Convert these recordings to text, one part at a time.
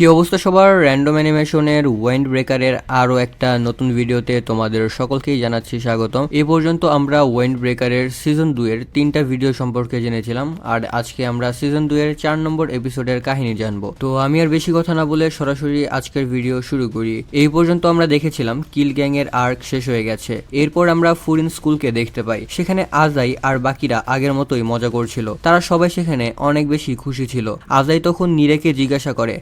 কি অবস্থা সবার? র্যান্ডম অ্যানিমেশনের ওয়াইন্ড ব্রেকারের আরও একটা নতুন ভিডিওতে তোমাদের সকলকেই জানাচ্ছি স্বাগতম। এ পর্যন্ত আমরা ওয়াইন্ড ব্রেকারের সিজন দুয়ের তিনটা ভিডিও সম্পর্কে জেনেছিলাম, আর আজকে আমরা সিজন দুয়ের চার নম্বর এপিসোডের কাহিনী জানব। তো আমি আর বেশি কথা না বলে সরাসরি আজকের ভিডিও শুরু করি। এই পর্যন্ত আমরা দেখেছিলাম কিল গ্যাং এর আর্ক শেষ হয়ে গেছে। এরপর আমরা ফুরিন স্কুলকে দেখতে পাই। সেখানে আজাই আর বাকিরা আগের মতোই মজা করছিল। তারা সবাই সেখানে অনেক বেশি খুশি ছিল। আজাই তখন নীরেকে জিজ্ঞাসা করে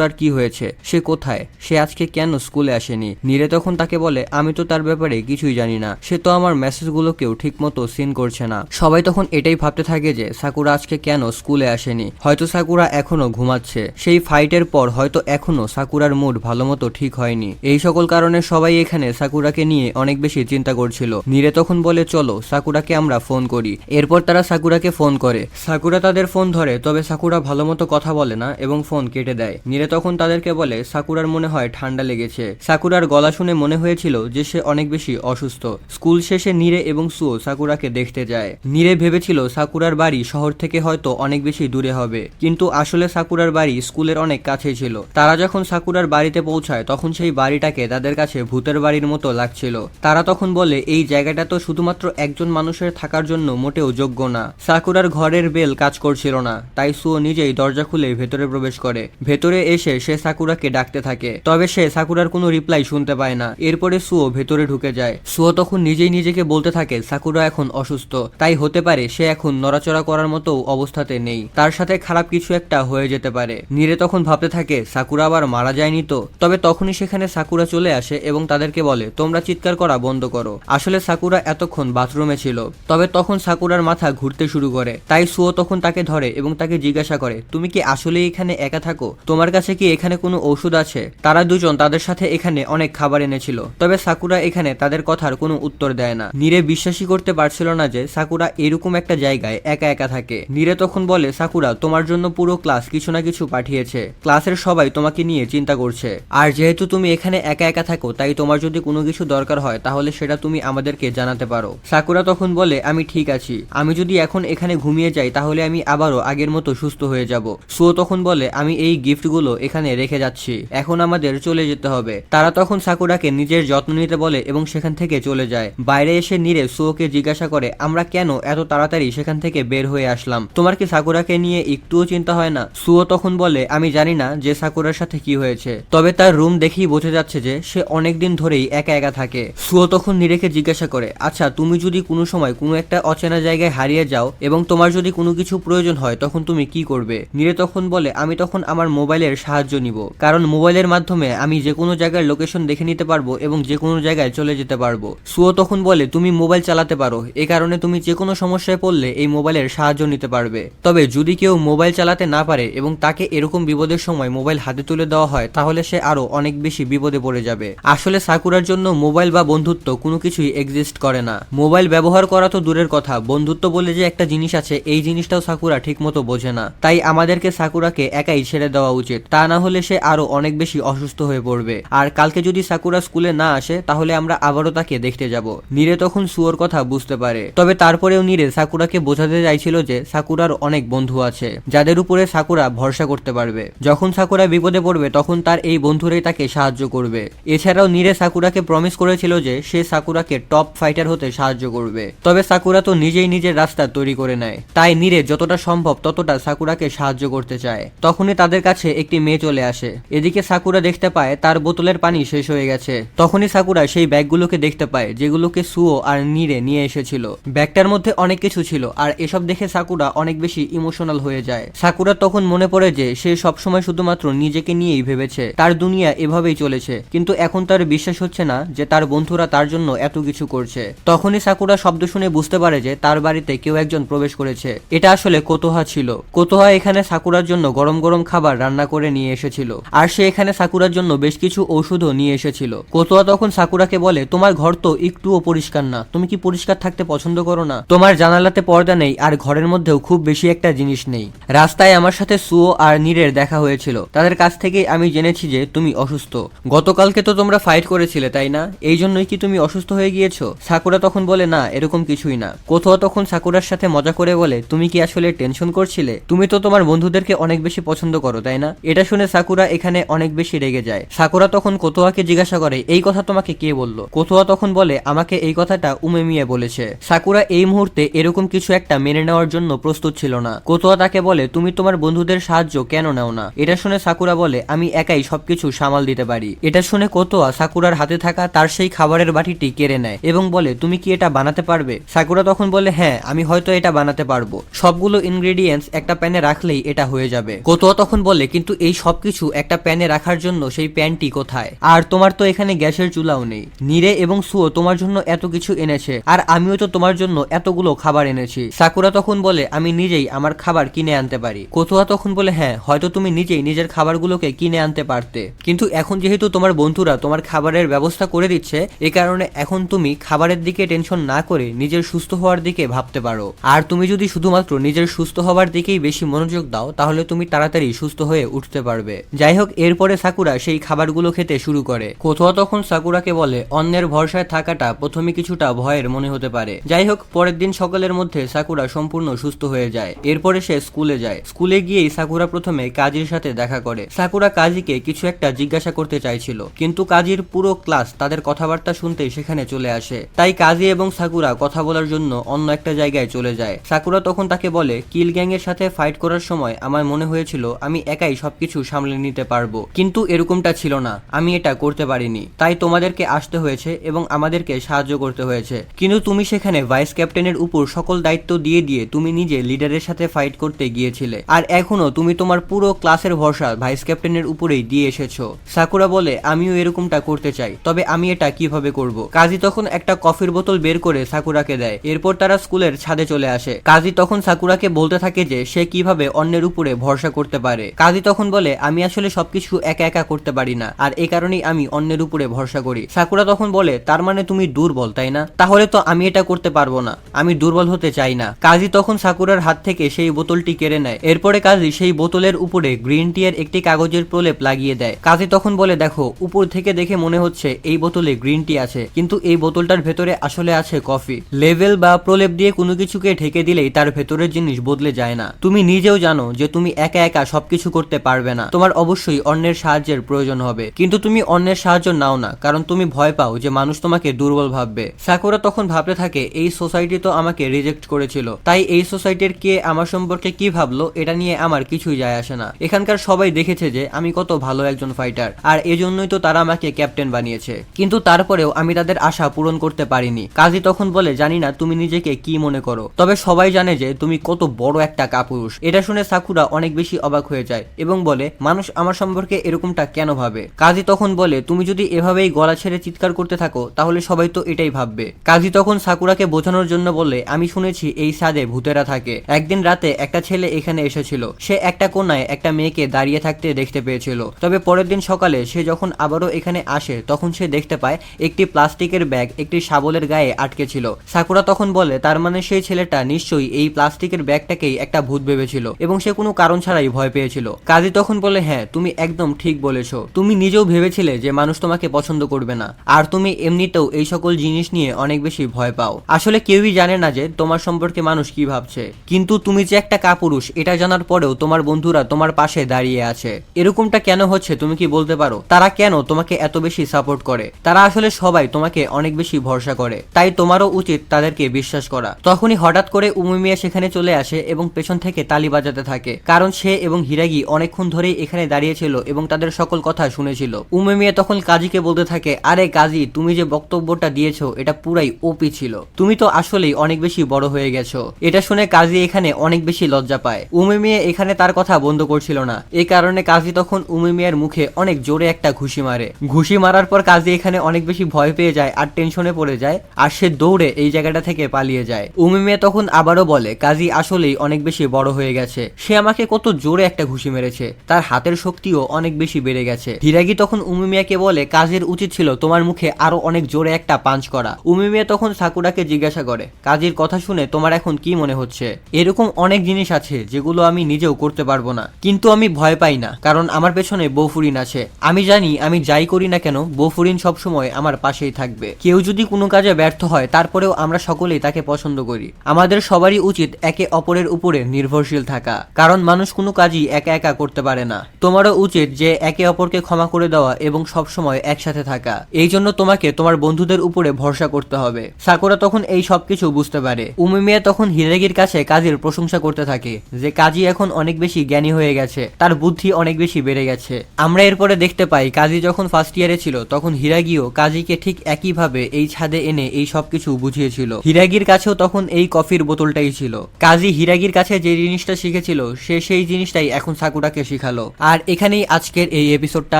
সাকুরার কি হয়েছে? সে কোথায়? সে আজকে কেন স্কুলে আসেনি? নীরে তখন তাকে বলে, আমি তো তার ব্যাপারে কিছুই জানি না। সে তো আমার মেসেজগুলোকেও ঠিকমতো সিন করছে না। সবাই তখন এটাই ভাবতে থাকে যে, সাকুরা আজকে কেন স্কুলে আসেনি? হয়তো সাকুরা এখনও ঘুমাচ্ছে। সেই ফাইটের পর হয়তো এখনও সাকুরার মুড ভালো মতো ঠিক হয়নি। এই সকল কারণে সবাই এখানে সাকুরাকে নিয়ে অনেক বেশি চিন্তা করছিল। নীরে তখন বলে, চলো, সাকুরাকে আমরা ফোন করি। এরপর তারা সাকুরাকে ফোন করে। সাকুরা তাদের ফোন ধরে, তবে সাকুরা ভালো মতো কথা বলে না এবং ফোন কেটে দেয়। নীরে তখন তাদেরকে বলে, সাকুরার মনে হয় ঠান্ডা লেগেছে। সাকুরার গলা শুনে মনে হয়েছিল যে সে অনেক বেশি অসুস্থ। স্কুল শেষে নীরে এবং সুও সাকুরাকে দেখতে যায়। নীরে ভেবেছিল সাকুরার বাড়ি শহর থেকে হয়তো অনেক বেশি দূরে হবে। কিন্তু আসলে সাকুরার বাড়ি স্কুলের অনেক কাছেই ছিল। তারা যখন সাকুরার বাড়িতে পৌঁছায়, তখন সেই বাড়িটাকে তাদের কাছে ভূতের বাড়ির মতো লাগছিল। তারা তখন বলে, এই জায়গাটা তো শুধুমাত্র একজন মানুষের থাকার জন্য মোটেও যোগ্য না। সাকুরার ঘরের বেল কাজ করছিল না। তাই সুও নিজেই দরজা খুলে ভেতরে প্রবেশ করে। ভেতরে এসে সে সাকুরাকে ডাকতে থাকে। তবে সে সাকুরার কোনো রিপ্লাই শুনতে পায় না। এরপরে সুও ভেতরে ঢুকে যায়। সুও তখন নিজেই নিজেকে বলতে থাকে, সাকুরা এখন অসুস্থ। তাই হতে পারে সে এখন নড়াচড়া করার মতো অবস্থাতে নেই। তার সাথে খারাপ কিছু একটা হয়ে যেতে পারে। নীরে তখন ভাবতে থাকে, সাকুরা আবার মারা যায়নি তো? তবে তখনই সেখানে সাকুরা চলে আসে এবং তাদেরকে বলে, তোমরা চিৎকার করা বন্ধ করো। আসলে সাকুরা এতক্ষণ বাথরুমে ছিল। তবে তখন সাকুরার মাথা ঘুরতে শুরু করে। তাই সুও তখন তাকে ধরে এবং তাকে জিজ্ঞাসা করে, তুমি কি আসলে এখানে একা থাকো? তোমার কাছে কি এখানে কোনো ওষুধ আছে? তারা দুজন তাদের সাথে এখানে অনেক খাবার এনেছিল। তবে সাকুরা এখানে তাদের কথার কোনো উত্তর দেয় না। নীরে বিশ্বাসই করতে পারছিল না যে সাকুরা এরকম একটা জায়গায় একা একা থাকে। নীরে তখন বলে, সাকুরা, তোমার জন্য পুরো ক্লাস কিছু না কিছু পাঠিয়েছে। ক্লাসের সবাই তোমাকে নিয়ে চিন্তা করছে। আর যেহেতু তুমি এখানে একা একা থাকো, তাই তোমার যদি কোনো কিছু দরকার হয়, তাহলে সেটা তুমি আমাদেরকে জানাতে পারো। সাকুরা তখন বলে, আমি ঠিক আছি। আমি যদি এখন এখানে ঘুমিয়ে যাই, তাহলে আমি আবারও আগের মতো সুস্থ হয়ে যাব। সুও তখন বলে, আমি এই গিফটগুলো এখানে রেখে যাচ্ছি। এখন আমাদের চলে যেতে হবে। তারা তখন সাকুরাকে নিজের যত্ন নিতে বলে এবং সেখান থেকে চলে যায়। বাইরে এসে নিরে সুওকে জিজ্ঞাসা করে, আমরা কেন এত তাড়াতাড়ি সেখান থেকে বের হয়ে আসলাম? তোমার কি সাকুরাকে নিয়ে একটুও চিন্তা হয় না? সুও তখন বলে, আমি জানি না যে সাকুরার সাথে কি হয়েছে। তবে তার রুম দেখেই বোঝা যাচ্ছে যে সে অনেকদিন ধরেই একা একা থাকে। সুও তখন নিরেকে জিজ্ঞাসা করে আচ্ছা তুমি যদি কোনো সময় কোনো একটা অচেনা জায়গায় হারিয়ে যাও এবং তোমার যদি কোনো কিছু প্রয়োজন হয়, তখন তুমি কি করবে? নীরে তখন বলে, আমি তখন আমার মোবাইলের সাহায্য নিব। কারণ মোবাইলের মাধ্যমে আমি যে কোনো জায়গার লোকেশন দেখে নিতে পারব এবং যে কোনো জায়গায় চলে যেতে পারব। সুও তখন বলে, তুমি মোবাইল চালাতে পারো। এ কারণে তুমি যে কোনো সমস্যায় পড়লে এই মোবাইলের সাহায্য নিতে পারবে। তবে যদি কেউ মোবাইল চালাতে না পারে এবং তাকে এরকম বিপদের সময় মোবাইল হাতে তুলে দেওয়া হয়, তাহলে সে আরও অনেক বেশি বিপদে পড়ে যাবে। আসলে সাকুরার জন্য মোবাইল বা বন্ধুত্ব কোনো কিছুই এক্সিস্ট করে না। মোবাইল ব্যবহার করা তো দূরের কথা। বন্ধুত্ব বলে যে একটা জিনিস আছে, এই জিনিসটাও সাকুরা ঠিকমতো বোঝে না। তাই আমাদেরকে সাকুরাকে একাই ছেড়ে দেওয়া উচিত। তা না হলে সে আরও অনেক বেশি অসুস্থ হয়ে পড়বে। আর কালকে যদি সাকুরা স্কুলে না আসে, তাহলে আমরা আবারও তাকে দেখতে যাব। নীরে তখন সুয়োর কথা বুঝতে পারে। তবে তারপরেও নীরে সাকুরাকে বোঝাতে চাইছিল যে সাকুরার অনেক বন্ধু আছে, যাদের উপরে সাকুরা ভরসা করতে পারবে। যখন সাকুরা বিপদে পড়বে, তখন তার এই বন্ধুরাই তাকে সাহায্য করবে। এছাড়াও নীরে সাকুরাকে প্রমিস করেছিল যে সে সাকুরাকে টপ ফাইটার হতে সাহায্য করবে। তবে সাকুরা তো নিজেই নিজের রাস্তা তৈরি করে নেয়। তাই নীরে যতটা সম্ভব ততটা সাকুরাকে সাহায্য করতে চায়। তখনই তাদের কাছে একটি মেয়ে চলে আসে। এদিকে সাকুরা দেখতে পায় তার বোতলের পানি শেষ হয়ে গেছে। তখনই সাকুরা সেই ব্যাগগুলোকে দেখতে পায়, যেগুলোকে সুও আর নীরে নিয়ে এসেছিল। ব্যাগটার মধ্যে অনেক কিছু ছিল আর এসব দেখে সাকুরা অনেক বেশি ইমোশনাল হয়ে যায়। সাকুরা তখন মনে পড়ে যে সে সবসময় শুধুমাত্র নিজেকে নিয়েই ভেবেছে। তার দুনিয়া এভাবেই চলেছে, কিন্তু এখন তার বিশ্বাস হচ্ছে না যে তার বন্ধুরা তার জন্য এত কিছু করছে। তখনই সাকুরা শব্দ শুনে বুঝতে পারে যে তার বাড়িতে কেউ একজন প্রবেশ করেছে। এটা আসলে কোতোহা ছিল। কোতোহা এখানে সাকুরার জন্য গরম গরম খাবার রান্না করে নিয়ে এসেছিল। আর সে এখানে সাকুরার জন্য বেশ কিছু ঔষধও নিয়ে এসেছিল। কোতোয়া তখন সাকুরাকে বলে, তোমার ঘর তো একটুও পরিষ্কার না। তুমি কি পরিষ্কার থাকতে পছন্দ করো না? তোমার জানালাতে পর্দা নেই আর ঘরের মধ্যেও খুব বেশি একটা জিনিস নেই। রাস্তায় আমার সাথে সুও আর নীরের দেখা হয়েছিল। তাদের কাছ থেকেই আমি জেনেছি যে তুমি অসুস্থ। গতকালকে তো তোমরা ফাইট করেছিলে, তাই না? এই জন্যই কি তুমি অসুস্থ হয়ে গিয়েছো? সাকুরা তখন বলে, না, এরকম কিছুই না। কোথাও তখন সাকুরার সাথে মজা করে বলে, তুমি কি আসলে টেনশন করছিলে? তুমি তো তোমার বন্ধুদেরকে অনেক বেশি পছন্দ করো, তাই না? এটা এটা শুনে সাকুরা এখানে অনেক বেশি রেগে যায়। সাকুরা তখন কোতোয়াকে জিজ্ঞাসা করে, এই কথা তোমাকে কে বলল? কোতোয়া তখন বলে, আমাকে এই কথাটা উমেমিয়া বলেছে। সাকুরা এই মুহূর্তে এরকম কিছু একটা মেনে নেওয়ার জন্য প্রস্তুত ছিল না। কোতোয়া তাকে বলে, তুমি তোমার বন্ধুদের সাহায্য কেন নাও না? এটা শুনে সাকুরা বলে, আমি একাই সবকিছু সামাল দিতে পারি। এটা শুনে কোতোয়া সাকুরার হাতে থাকা তার সেই খাবারের বাটিটি কেড়ে নেয় এবং বলে, তুমি কি এটা বানাতে পারবে? সাকুরা তখন বলে হ্যাঁ আমি হয়তো এটা বানাতে পারব। সবগুলো ইনগ্রেডিয়েন্টস একটা প্যানে রাখলেই এটা হয়ে যাবে। কোতোয়া তখন বলে, কিন্তু এই সবকিছু একটা প্যানে রাখার জন্য সেই প্যানটি কোথায়? আর তোমার তো এখানে গ্যাসের চুলাও নেই। নীরে এবং সুও তোমার জন্য এত কিছু এনেছে, আর আমিও তো তোমার জন্য এতগুলো খাবার এনেছি। সাকুরা তখন বলে, আমি নিজেই আমার খাবার কিনে আনতে পারি। কোতোয়া তখন বলে হ্যাঁ হয়তো তুমি নিজেই নিজের খাবারগুলোকে কিনে আনতে পারতে। কিন্তু এখন যেহেতু তোমার বন্ধুরা তোমার খাবারের ব্যবস্থা করে দিচ্ছে, এ কারণে এখন তুমি খাবারের দিকে টেনশন না করে নিজের সুস্থ হওয়ার দিকে ভাবতে পারো। আর তুমি যদি শুধুমাত্র নিজের সুস্থ হওয়ার দিকেই বেশি মনোযোগ দাও, তাহলে তুমি তাড়াতাড়ি সুস্থ হয়ে উঠতে পারবে। যাই হোক এরপরে সাকুরা সেই খাবারগুলো খেতে শুরু করে। কোথাও তখন সাকুরাকে বলে, অন্যের ভরসায় থাকাটা প্রথমে কিছুটা ভয়ের মনে হতে পারে। যাই হোক পরের দিন সকালের মধ্যে সাকুরা সম্পূর্ণ সুস্থ হয়ে যায়। এরপরে সে স্কুলে যায়। স্কুলে গিয়েই সাকুরা প্রথমে কাজীর সাথে দেখা করে। সাকুরা কাজীকে কিছু একটা জিজ্ঞাসা করতে চাইছিল। কিন্তু কাজীর পুরো ক্লাস তাদের কথাবার্তা শুনতে সেখানে চলে আসে। তাই কাজী এবং সাকুরা কথা বলার জন্য অন্য একটা জায়গায় চলে যায়। সাকুরা তখন তাকে বলে, কিল গ্যাং এর সাথে ফাইট করার সময় আমার মনে হয়েছিল আমি একাই সবকিছু সামলে নিতে পারব। কিন্তু এরকমটা ছিল না। আমি এটা করতে পারিনি। তাই তোমাদেরকে আসতে হয়েছে এবং আমাদেরকে সাহায্য করতে হয়েছে। কিন্তু তুমি সেখানে ভাইস ক্যাপ্টেনের উপর সকল দায়িত্ব দিয়ে দিয়ে তুমি নিজে লিডারের সাথে ফাইট করতে গিয়েছিলে। আর এখনও তুমি তোমার পুরো ক্লাসের ভরসা ভাইস ক্যাপ্টেনের উপরেই দিয়ে এসেছ। সাকুরা বলে, আমিও এরকমটা করতে চাই। তবে আমি এটা কীভাবে করব? কাজী তখন একটা কফির বোতল বের করে সাকুরাকে দেয়। এরপর তারা স্কুলের ছাদে চলে আসে। কাজী তখন সাকুরাকে বলতে থাকে যে, সে কীভাবে অন্যের উপরে ভরসা করতে পারে। কাজী তখন বলে, আমি আসলে সবকিছু একা একা করতে পারি না, আর এই কারণেই আমি অন্যের উপরে ভরসা করি। সাকুরা তখন বলে, তার মানে তুমি দুর্বল, তাই না? তাহলে তো আমি এটা করতে পারব না, আমি দুর্বল হতে চাই না। কাজী তখন সাকুরার হাত থেকে সেই বোতলটি কেড়ে নেয়। এরপরে কাজী সেই বোতলের উপরে গ্রিন টি এর একটি কাগজের প্রলেপ লাগিয়ে দেয়। কাজী তখন বলে, দেখো, উপর থেকে দেখে মনে হচ্ছে এই বোতলে গ্রিন টি আছে, কিন্তু এই বোতলটার ভেতরে আসলে আছে কফি। লেভেল বা প্রলেপ দিয়ে কোনো কিছুকে ঢেকে দিলেই তার ভেতরের জিনিস বদলে যায় না। তুমি নিজেও জানো যে তুমি একা একা সবকিছু করতে পারবে না। তোমার অবশ্যই অন্যের সাহায্যের প্রয়োজন হবে। কিন্তু তুমি অন্যের সাহায্য নাও না, কারণ তুমি ভয় পাও যে মানুষ তোমাকে দুর্বল ভাববে। সাকুরা তখন ভাবতে থাকে, এই সোসাইটি তো আমাকে রিজেক্ট করেছিল। তাই এই সোসাইটির কে আমার সম্পর্কে কি ভাবলো, এটা নিয়ে আমার কিছুই যায় আসে না। এখানকার সবাই দেখেছে যে, আমি কত ভালো একজন ফাইটার আর এজন্যই তো তারা আমাকে ক্যাপ্টেন বানিয়েছে। কিন্তু তারপরেও আমি তাদের আশা পূরণ করতে পারিনি। কাজী তখন বলে, জানি না তুমি নিজেকে কি মনে করো। তবে সবাই জানে যে, তুমি কত বড় একটা কাপুরুষ। এটা শুনে সাকুরা অনেক বেশি অবাক হয়ে যায় এবং বলে, মানুষ আমার সম্পর্কে এরকমটা কেন ভাবে? কাজী তখন বলে, তুমি যদি এভাবেই গলা ছেড়ে চিৎকার করতে থাকো, তাহলে সবাই তো এটাই ভাববে। কাজী তখন সাকুরাকে বোঝানোর জন্য বলে, আমি শুনেছি এই সাদে ভূতেরা থাকে। একদিন রাতে একটা ছেলে এখানে এসেছিল। সে একটা কোনায় একটা মেয়েকে দাঁড়িয়ে থাকতে দেখতে পেয়েছিল। তবে পরের দিন সকালে সে যখন আবারও এখানে আসে, তখন সে দেখতে পায়, একটি প্লাস্টিকের ব্যাগ একটি শাবলের গায়ে আটকে ছিল। সাকুরা তখন বলে, তার মানে সেই ছেলেটা নিশ্চয়ই এই প্লাস্টিকের ব্যাগটাকেই একটা ভূত ভেবেছিল এবং সে কোনো কারণ ছাড়াই ভয় পেয়েছিল। কাজী তখন বলে হ্যাঁ তুমি একদম ঠিক বলেছ। তুমি নিজেও ভেবেছিলে যে মানুষ তোমাকে পছন্দ করবে না। আর তুমি এমনিতেও এই সকল জিনিস নিয়ে অনেক বেশি ভয় পাও। আসলে কেউই জানে না যে তোমার সম্পর্কে মানুষ কি ভাবছে। কিন্তু তুমি যে একটা কাপুরুষ, এটা জানার পরেও তোমার বন্ধুরা তোমার পাশে দাঁড়িয়ে আছে। এরকমটা কেন হচ্ছে, তুমি কি বলতে পারো? তারা কেন তোমাকে এত বেশি সাপোর্ট করে? তারা আসলে সবাই তোমাকে অনেক বেশি ভরসা করে। তাই তোমারও উচিত তাদেরকে বিশ্বাস করা। তখনই হঠাৎ করে উমিমিয়া সেখানে চলে আসে এবং পেছন থেকে তালি বাজাতে থাকে। কারণ সে এবং হিরাগি অনেকক্ষণ ধরেই এখানে দাঁড়িয়েছিল এবং তাদের সকল কথা শুনেছিল। উমিমিয়া তখন কাজীকে বলতে থাকে, আরে কাজী, তুমি যে বক্তব্যটা দিয়েছ, এটা পুরাই ওপি ছিল। তুমি তো আসলেই অনেক বেশি বড় হয়ে গেছো। এটা শুনে কাজী এখানে অনেক বেশি লজ্জা পায়। উমিমিয়া এখানে তার কথা বন্ধ করছিল না। এই কারণে কাজী তখন উমিমিয়ার মুখে অনেক জোরে একটা ঘুষি মারে। ঘুষি মারার পর কাজী এখানে অনেক বেশি ভয় পেয়ে যায় আর টেনশনে পড়ে যায় আর সে দৌড়ে এই জায়গাটা থেকে পালিয়ে যায়। উমিমিয়া তখন আবারও বলে, কাজী, আসলেই অনেক বেশি বড় হয়ে গেছে। সে আমাকে কত জোরে একটা ঘুষি মেরেছে। তার হাতের শক্তিও অনেক বেশি বেড়ে গেছে। হিরাগি তখন উমিমিয়াকে বলে, কাজের উচিত ছিল তোমার মুখে আরও অনেক জোরে একটা পাঞ্চ করা। উমিমিয়া তখন সাকুরাকে জিজ্ঞাসা করে, কাজের কথা শুনে তোমার এখন কি মনে হচ্ছে? এরকম অনেক জিনিস আছে যেগুলো আমি নিজেও করতে পারব না, কিন্তু আমি ভয় পাই না, কারণ আমার পেছনে বৌফুরিন আছে। আমি জানি আমি যাই করি না কেন, বৌফুরিন সবসময় আমার পাশেই থাকবে। কেউ যদি কোনো কাজে ব্যর্থ হয়, তারপরেও আমরা সকলেই তাকে পছন্দ করি। আমাদের সবারই উচিত একে অপরের উপরে নির্ভরশীল থাকা, কারণ মানুষ কোনো কাজই একা একা করতে পারে পারে না। তোমারও উচিত যে একে অপরকে ক্ষমা করে দেওয়া এবং সবসময় একসাথে থাকা। এই জন্য তোমাকে তোমার বন্ধুদের উপরে ভরসা করতে হবে। সাকুরা তখন এই সবকিছু বুঝতে পারে। উমিমিয়া তখন হিরাগির কাছে কাজীর প্রশংসা করতে থাকে, যে কাজী এখন অনেক বেশি জ্ঞানী হয়ে গেছে, তার বুদ্ধি অনেক বেশি বেড়ে গেছে। আমরা এরপরে দেখতে পাই, কাজী যখন ফার্স্ট ইয়ারে ছিল, তখন হিরাগিও কাজীকে ঠিক একইভাবে এই ছাদে এনে এই সবকিছু বুঝিয়েছিল। হিরাগির কাছেও তখন এই কফির বোতলটাই ছিল। কাজী হিরাগির কাছে যে জিনিসটা শিখেছিল, সে সেই জিনিসটাই এখন সাকুরাকে শিখালো আর এখানেই আজকের এই এপিসোডটা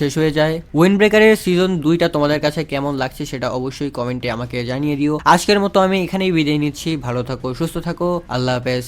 শেষ হয়ে যায়। উইন ব্রেকারের সিজন দুইটা তোমাদের কাছে কেমন লাগছে সেটা অবশ্যই কমেন্টে আমাকে জানিয়ে দিও। আজকের মতো আমি এখানেই বিদায় নিচ্ছি। ভালো থাকো, সুস্থ থাকো। আল্লাহ হাফেজ।